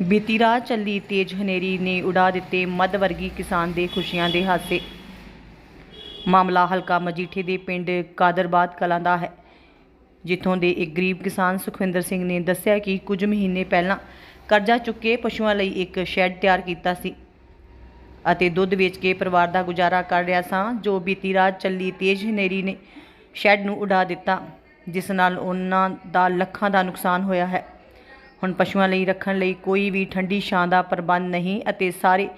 ਬੀਤੀ ਰਾਤ ਚੱਲੀ ਤੇਜ਼ ਹਨੇਰੀ ਨੇ ਉਡਾ ਦਿੱਤੇ ਮੱਧ ਵਰਗੀ ਕਿਸਾਨ ਦੇ ਖੁਸ਼ੀਆਂ ਦੇ ਹਾਸੇ। ਮਾਮਲਾ ਹਲਕਾ ਮਜੀਠੇ ਦੇ ਪਿੰਡ ਕਾਦਰਬਾਦ ਕਲਾਂ ਦਾ ਹੈ, ਜਿੱਥੋਂ ਦੇ ਇੱਕ ਗਰੀਬ ਕਿਸਾਨ ਸੁਖਵਿੰਦਰ ਸਿੰਘ ਨੇ ਦੱਸਿਆ ਕਿ ਕੁਝ ਮਹੀਨੇ ਪਹਿਲਾਂ ਕਰਜ਼ਾ ਚੁੱਕ ਕੇ ਪਸ਼ੂਆਂ ਲਈ ਇੱਕ ਸ਼ੈੱਡ ਤਿਆਰ ਕੀਤਾ ਸੀ ਅਤੇ ਦੁੱਧ ਵੇਚ ਕੇ ਪਰਿਵਾਰ ਦਾ ਗੁਜ਼ਾਰਾ ਕਰ ਰਿਹਾ ਸਾਂ, ਜੋ ਬੀਤੀ ਰਾਤ ਚੱਲੀ ਤੇਜ਼ ਹਨੇਰੀ ਨੇ ਸ਼ੈੱਡ ਨੂੰ ਉਡਾ ਦਿੱਤਾ, ਜਿਸ ਨਾਲ ਉਹਨਾਂ ਦਾ ਲੱਖਾਂ ਦਾ ਨੁਕਸਾਨ ਹੋਇਆ ਹੈ। ਹੁਣ ਪਸ਼ੂਆਂ ਲਈ ਰੱਖਣ ਲਈ ਕੋਈ ਵੀ ਠੰਡੀ ਛਾਂ ਦਾ ਪ੍ਰਬੰਧ ਨਹੀਂ ਅਤੇ ਸਾਰੇ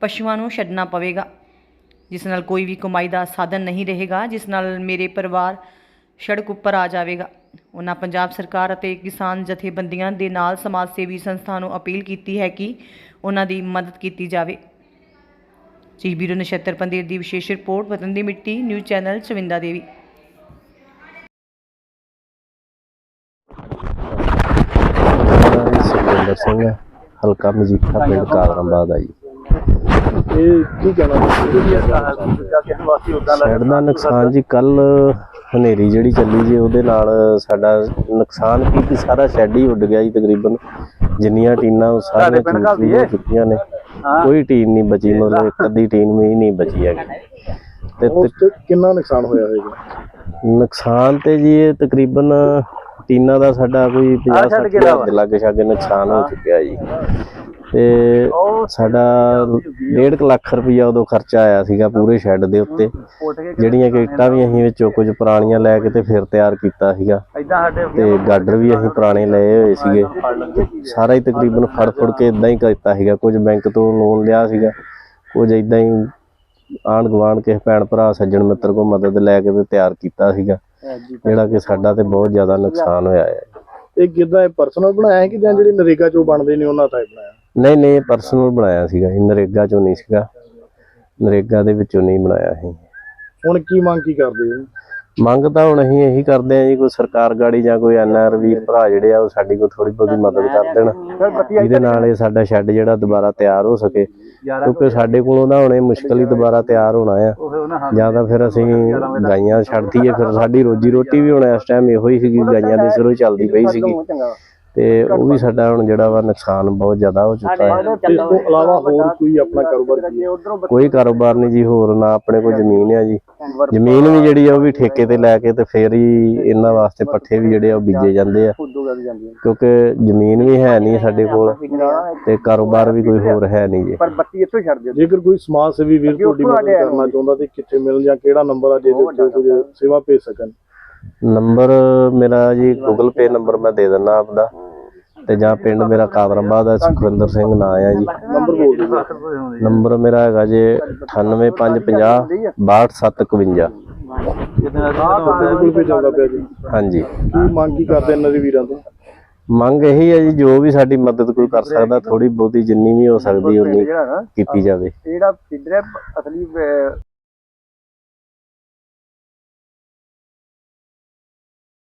ਪਸ਼ੂਆਂ ਨੂੰ ਛੱਡਣਾ ਪਵੇਗਾ, ਜਿਸ ਨਾਲ ਕੋਈ ਵੀ ਕਮਾਈ ਦਾ ਸਾਧਨ ਨਹੀਂ ਰਹੇਗਾ, ਜਿਸ ਨਾਲ ਮੇਰੇ ਪਰਿਵਾਰ ਸੜਕ ਉੱਪਰ ਆ ਜਾਵੇਗਾ। ਉਹਨਾਂ ਪੰਜਾਬ ਸਰਕਾਰ ਅਤੇ ਕਿਸਾਨ ਜਥੇਬੰਦੀਆਂ ਦੇ ਨਾਲ ਸਮਾਜ ਸੇਵੀ ਸੰਸਥਾ ਨੂੰ ਅਪੀਲ ਕੀਤੀ ਹੈ ਕਿ ਉਹਨਾਂ ਦੀ ਮਦਦ ਕੀਤੀ ਜਾਵੇ। ਜੀ ਬੀਰੋ ਨਛੱਤਰ ਪੰਦੇਰ ਦੀ ਵਿਸ਼ੇਸ਼ ਰਿਪੋਰਟ, ਵਤਨ ਦੀ ਮਿੱਟੀ, ਨਿਊਜ਼ ਚੈਨਲ ਚਵਿੰਦਾ ਦੇਵੀ ਮੇਰਾ ਸੁਖਵਿੰਦਰ ਸਿੰਘ ਹਲਕਾ ਮਜੀਠਾ ਪਿੰਡ ਕਾਦਰਾਬਾਦ ਆ ਜੀ। ਇਹ ਕੀ ਕਹਿਣਾ ਸਾਈਡ ਦਾ ਨੁਕਸਾਨ ਜੀ ਕੱਲ ਹਨੇਰੀ ਜਿਹੜੀ ਚੱਲੀ ਜੀ ਉਹਦੇ ਨਾਲ ਸਾਡਾ ਨੁਕਸਾਨ ਕੀ ਕਿ ਸਾਰਾ ਸ਼ੈੱਡ ਹੀ ਉੱਡ ਗਿਆ ਜੀ ਤਕਰੀਬਨ। ਜਿੰਨੀਆਂ ਟੀਨਾਂ ਉਹ ਸਾਰੀਆਂ? ਚੁੱਕੀਆਂ ਨੇ। ਕੋਈ ਟੀਨ ਨਹੀਂ ਬਚੀ ਮਤਲਬ ਇੱਕ ਅੱਧੀ ਟੀਨ ਵੀ ਨਹੀਂ ਬਚੀ ਹੈਗੀ। ਤੇ ਕਿੰਨਾ ਨੁਕਸਾਨ ਹੋਇਆ ਹੋਵੇਗਾ ਨੁਕਸਾਨ ਤੇ ਜੀ ਇਹ ਤਕਰੀਬਨ ਟੀਨਾਂ ਦਾ ਸਾਡਾ ਕੋਈ 50 ਛੱਡ 60 ਕੇ ਲਿਆਵਾ। ਦੇ ਲਾਗੇ ਛਾਗੇ ਨੁਕਸਾਨ ਹੋ ਚੁੱਕਿਆ ਜੀ। ਤੇ ਸਾਡਾ 1.5 ਲੱਖ ਰੁਪਈਆ ਉਦੋਂ ਖਰਚਾ ਆਇਆ ਸੀਗਾ ਪੂਰੇ ਸ਼ੈੱਡ ਦੇ ਉੱਤੇ। ਜਿਹੜੀਆਂ ਕਿ ਇੱਟਾਂ ਵੀ ਅਸੀਂ ਵਿੱਚੋਂ ਕੁਝ ਪੁਰਾਣੀਆਂ ਲੈ ਕੇ ਤੇ ਫਿਰ ਤਿਆਰ ਕੀਤਾ ਸੀਗਾ। ਤੇ ਗਾਡਰ ਵੀ ਅਸੀਂ ਪੁਰਾਣੇ ਲਏ ਹੋਏ ਸੀਗੇ। ਸਾਰਾ ਹੀ ਤਕਰੀਬਨ ਫੜ ਫੜ ਕੇ ਇਦਾਂ ਹੀ ਕੀਤਾ ਸੀਗਾ। ਕੁਝ ਬੈਂਕ ਤੋਂ ਲੋਨ ਲਿਆ ਸੀਗਾ। ਕੁਝ ਇਦਾਂ ਹੀ ਆਂਢ ਗੁਆਂਢ ਕੇ ਭੈਣ ਭਰਾ ਸੱਜਣ ਮਿੱਤਰ ਕੋ ਮਦਦ ਲੈ ਕੇ ਤੇ ਤਿਆਰ ਕੀਤਾ ਸੀਗਾ। ਜਿਹੜਾ ਕਿ ਸਾਡਾ ਤੇ ਬਹੁਤ ਜ਼ਿਆਦਾ ਨੁਕਸਾਨ ਹੋਇਆ ਹੈ। ਇਹ ਕਿਦਾਂ ਇਹ ਪਰਸਨਲ ਬਣਾਇਆ ਹੈ ਕਿ ਜਾਂ ਜਿਹੜੇ ਨਰੇਗਾ ਚੋਂ ਬਣਦੇ ਨੇ ਉਹਨਾਂ ਟਾਈਪ ਬਣਾਇਆ? ਨਹੀਂ ਨਹੀਂ ਪਰਸਨਲ ਬਣਾਇਆ ਸੀਗਾ ਇਹ ਨਰੇਗਾ ਚੋਂ ਨਹੀਂ ਸੀਗਾ। ਨਰੇਗਾ ਦੇ ਵਿੱਚੋਂ ਨਹੀਂ ਬਣਾਇਆ ਸੀ ਹੁਣ ਕੀ ਮੰਗ ਕੀ ਕਰਦੇ ਹੋ? ਮੰਗ ਤਾਂ ਹੁਣ ਅਸੀਂ ਇਹੀ ਕਰਦੇ ਹਾਂ ਜੀ ਕੋਈ ਸਰਕਾਰ ਗਾੜੀ ਜਾਂ ਕੋਈ ਐਨਆਰ ਵੀ ਭਰਾ ਜਿਹੜੇ ਆ ਉਹ ਸਾਡੀ ਕੋਈ ਥੋੜੀ ਬਹੁਤੀ ਮਦਦ ਕਰ ਦੇਣ। ਜਿਹਦੇ ਨਾਲ ਇਹ ਸਾਡਾ ਸ਼ੈੱਡ ਜਿਹੜਾ ਦੁਬਾਰਾ ਤਿਆਰ ਹੋ ਸਕੇ। ਕਿਉਂਕਿ ਸਾਡੇ ਕੋਲੋਂ ਨਾ ਹੁਣੇ ਮੁਸ਼ਕਲ ਹੀ ਦੁਬਾਰਾ ਤਿਆਰ ਹੋਣਾ ਆ। ਜਾਂ ਤਾਂ ਫਿਰ ਅਸੀਂ ਗਾਈਆਂ ਛੱਡ ਦਈਏ ਫਿਰ ਸਾਡੀ ਰੋਜੀ ਰੋਟੀ ਵੀ ਹੁਣ ਇਸ ਟਾਈਮ ਇਹੋ ਹੀ ਸੀਗੀ ਗਾਈਆਂ ਦੇ ਸਿਰੋਂ ਚੱਲਦੀ ਪਈ ਸੀਗੀ। ਤੇ ਉਹ ਵੀ ਸਾਡਾ ਹੁਣ ਜਿਹੜਾ ਵਾ ਨੁਕਸਾਨ ਬਹੁਤ ਜ਼ਿਆਦਾ ਹੋ ਚੁੱਕਾ ਹੈ। ਇਸ ਤੋਂ ਇਲਾਵਾ ਹੋਰ ਕੋਈ ਆਪਣਾ ਕਾਰੋਬਾਰ ਕੀ ਹੈ? ਕੋਈ ਕਾਰੋਬਾਰ ਨਹੀਂ ਜੀ ਹੋਰ ਨਾ ਆਪਣੇ ਕੋਲ ਜ਼ਮੀਨ ਆ ਜੀ। ਜ਼ਮੀਨ ਵੀ ਜਿਹੜੀ ਆ ਉਹ ਵੀ ਠੇਕੇ ਤੇ ਲੈ ਕੇ ਤੇ ਫੇਰ ਹੀ ਇਹਨਾਂ ਵਾਸਤੇ ਪੱਠੇ ਵੀ ਜਿਹੜੇ ਆ ਉਹ ਬੀਜੇ ਜਾਂਦੇ ਆ। ਕਿਉਂਕਿ ਜ਼ਮੀਨ ਵੀ ਹੈ ਨਹੀਂ ਸਾਡੇ ਕੋਲ ਤੇ ਕਾਰੋਬਾਰ ਵੀ ਕੋਈ ਹੋਰ ਹੈ ਨਹੀਂ ਜੀ। ਪਰ ਬੱਤੀ ਇੱਥੋਂ ਛੱਡ ਦਿਓ। ਜੇਕਰ ਕੋਈ ਸਮਾਜ ਸੇਵੀ ਵੀਰ ਤੁਹਾਡੀ ਮਦਦ ਕਰਨਾ ਚਾਹੁੰਦਾ ਤੇ ਕਿੱਥੇ ਮਿਲ ਜਾਂ ਕਿਹੜਾ ਨੰਬਰ ਆ ਜਿਹਦੇ ਉੱਤੇ ਕੁਝ ਸੇਵਾ ਭੇਜ ਸਕਣ। ਨੰਬਰ ਮੇਰਾ ਜੀ ਗੂਗਲ ਪੇ ਨੰਬਰ ਮੈਂ ਦੇ ਦਿੰਦਾ ਆਪਦਾ। ਤੇ ਜਾਂ ਪਿੰਡ ਮੇਰਾ ਕਾਦਰਾਬਾਦ ਹੈ ਸੁਖਵਿੰਦਰ ਸਿੰਘ ਨਾਂ ਆ ਜੀ। ਨੰਬਰ ਬੋਲ ਦਿਓ ਨੰਬਰ ਮੇਰਾ ਹੈਗਾ ਜੀ 98550 62751 ਗੂਗਲ ਪੇ ਚੱਲਦਾ ਪਿਆ ਜੀ ਹਾਂਜੀ। ਕੀ ਮੰਗ ਕੀ ਕਰਦੇ ਇਹਨਾਂ ਦੇ ਵੀਰਾਂ ਤੋਂ? ਮੰਗ ਇਹੀ ਹੈ ਜੀ ਜੋ ਵੀ ਸਾਡੀ ਮਦਦ ਕੋਈ ਕਰ ਸਕਦਾ ਥੋੜੀ ਬਹੁਤੀ ਜਿੰਨੀ ਵੀ ਹੋ ਸਕਦੀ ਉਨੀ ਕੀਤੀ ਜਾਵੇ। ਜਿਹੜਾ ਫੀਡਰ ਅਸਲੀ